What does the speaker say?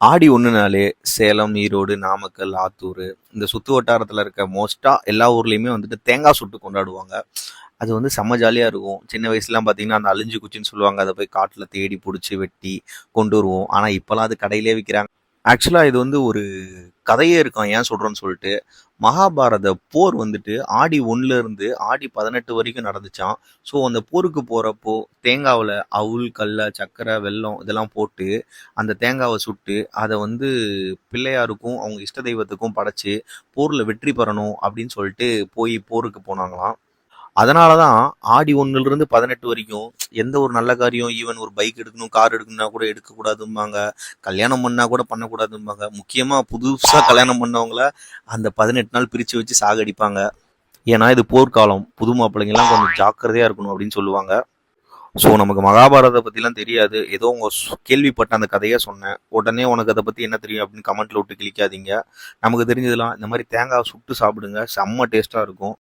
ஆடி ஒன்றுனாலே சேலம் ஈரோடு நாமக்கல் ஆத்தூர் இந்த சுற்று வட்டாரத்தில் இருக்க மோஸ்ட்டாக எல்லா ஊர்லேயுமே வந்துட்டு தேங்காய் சுட்டு கொண்டாடுவாங்க. அது வந்து செம்ம ஜாலியாக இருக்கும். சின்ன வயசுலாம் பார்த்தீங்கன்னா அந்த அழிஞ்சு குச்சின்னு சொல்லுவாங்க. அதை போய் காட்டில் தேடி பிடிச்சி வெட்டி கொண்டு வருவோம். ஆனால் இப்போலாம் அது கடையிலே விற்கிறாங்க ஆக்சுவலாக இது வந்து ஒரு கதையே இருக்கும் ஏன் சொல்கிறேன்னு சொல்லிட்டு. மகாபாரத போர் வந்துட்டு ஆடி ஒன்றுலேருந்து ஆடி பதினெட்டு வரைக்கும் நடந்துச்சான் ஸோ அந்த போருக்கு போகிறப்போ தேங்காவில் அவுள் கல்ல சக்கரை வெல்லம் இதெல்லாம் போட்டு அந்த தேங்காவை சுட்டு அதை வந்து பிள்ளையாருக்கும் அவங்க இஷ்ட தெய்வத்துக்கும் படைச்சு போரில் வெற்றி பெறணும் அப்படின்னு சொல்லிட்டு போய் போருக்கு போனாங்களாம். அதனால தான் ஆடி ஒன்றுலேருந்து பதினெட்டு வரைக்கும் எந்த ஒரு நல்ல காரியம் ஈவன் ஒரு பைக் எடுக்கணும் கார் எடுக்கணும்னா கூட எடுக்கக்கூடாதும்பாங்க. கல்யாணம் பண்ணால் கூட பண்ணக்கூடாதும்பாங்க. முக்கியமாக புதுசாக கல்யாணம் பண்ணவங்கள அந்த பதினெட்டு நாள் பிரித்து வச்சு சாகடிப்பாங்க ஏன்னா இது போர்க்காலம். புது மாப்பிள்ளைங்கெல்லாம் கொஞ்சம் ஜாக்கிரதையாக இருக்கணும் அப்படின்னு சொல்லுவாங்க. ஸோ நமக்கு மகாபாரதத்தை பற்றிலாம் தெரியாது. ஏதோ உங்கள் கேள்விப்பட்ட அந்த கதையை சொன்னேன். உடனே உனக்கு அதை பற்றி என்ன தெரியும் அப்படின்னு கமெண்ட்டில் விட்டு கிளிக்காதீங்க நமக்கு தெரிஞ்சதெல்லாம் இந்த மாதிரி தேங்காய் சுட்டு சாப்பிடுங்க. செம்ம டேஸ்ட்டாக இருக்கும்.